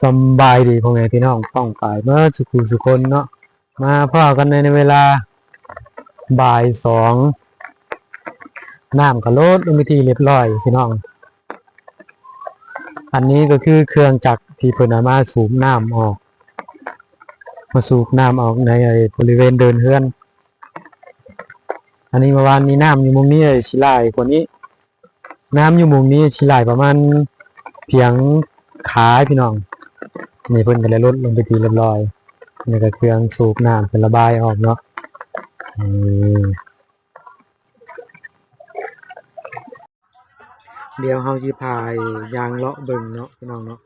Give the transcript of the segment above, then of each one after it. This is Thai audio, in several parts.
สบายดีพ่อแม่พี่น้องป้องปายเมื่อสุขุสุคนเนาะมาพ่อกันในเวลาบ่ายสองน้ำกระโลดลงไปที่เรียบร้อยพี่น้อง อันนี้ก็คือเครื่องจักรที่เพิ่นมาสูบน้ำออก มาสูบน้ำออกในไอ้บริเวณเดินเฮือน อันนี้เมื่อวานนี้น้ำอยู่มุมนี้เลยชิลายกว่านี้ น้ำอยู่มุมนี้ชิลายประมาณเพียงขาพี่น้อง นี่เพิ่นก็เลยลดลงไปทีเรียบร้อยนี่ก็เครื่องสูบน้ำเป็นระบายออกเนาะเดี๋ยวเฮาสิพายยางเลาะเบิ่งเนาะพี่น้องเนาะ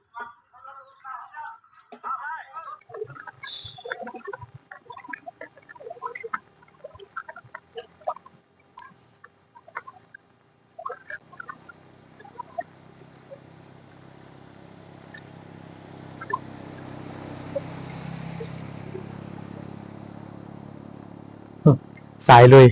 สายเลย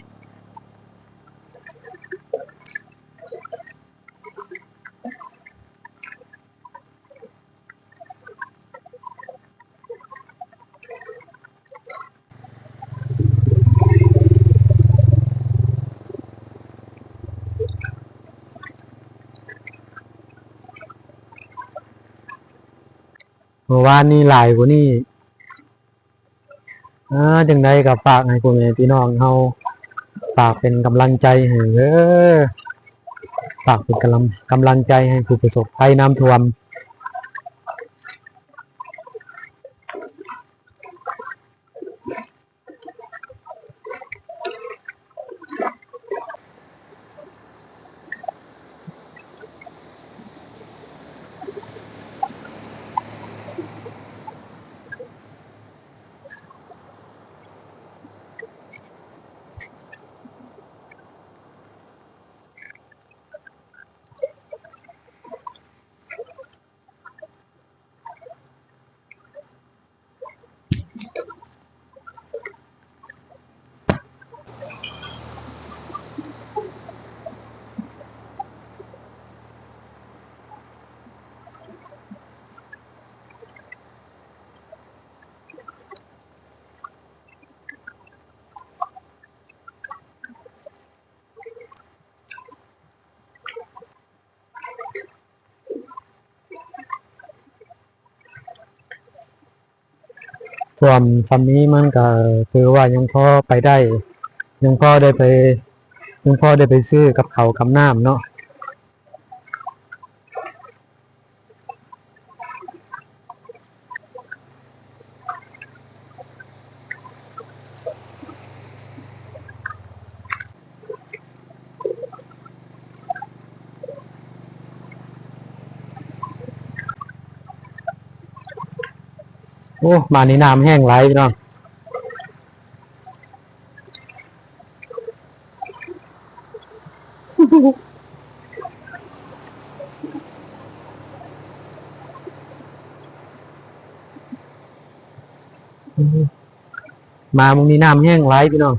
เมื่อวานนี้หลายกว่านี้ อ่าจังไดกับฝากให้พ่อแม่พี่น้องเฮาฝากเป็นกำลังใจให้เด้อฝากเป็นกำลังกำลังใจให้ผู้ประสบภัยน้ำท่วม ส่วนคำนี้มันก็คือว่ายังพ่อไปได้ ยังพ่อได้ไป ยังพ่อได้ไปซื้อกับเขาวกับน้ำเนาะ โอ้มานี่น้ำแห้งไหลพี่น้องมามึงนี่น้ำแห้งไรพี่น้อง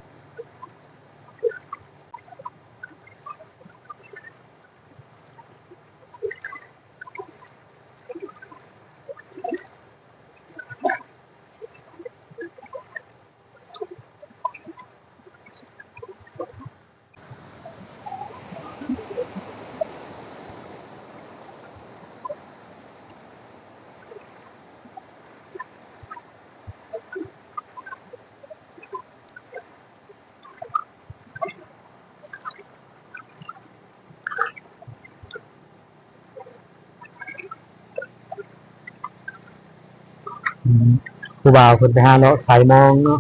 ผู้บ่าวคนไปหาเนาะสายมองเนาะ